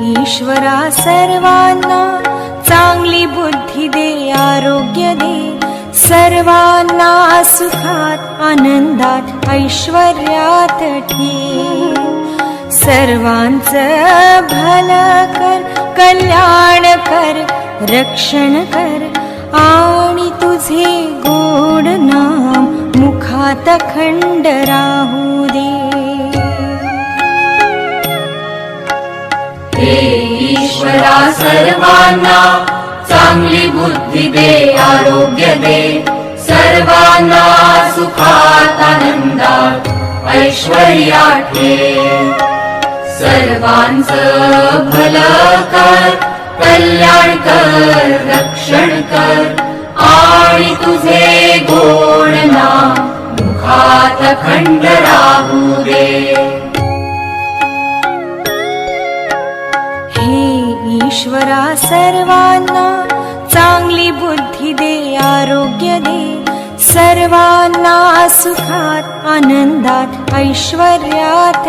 ईश्वरा सर्वांना चांगली बुद्धी दे आरोग्य दे. सर्वांना सुखात आनंदात ऐश्वर्यात ठे. सर्वांचं भल कर कल्याण कर रक्षण कर. आणि तुझे गोड नाम मुखात खंड राहू दे. हे ईश्वरा सर्वांना चांगली बुद्धी दे आरोग्य दे. सर्वांना सुखात आनंदा ऐश्वर्या ठेव सर्वांचं भलं कर कल्याण कर रक्षण कर. आणि तुझे गोणना नाम मुखात खंड राहू दे. ईश्वरा सर्वांना चांगली बुद्धी दे आरोग्य दे. सर्वांना सुखात आनंदात ऐश्वर्यात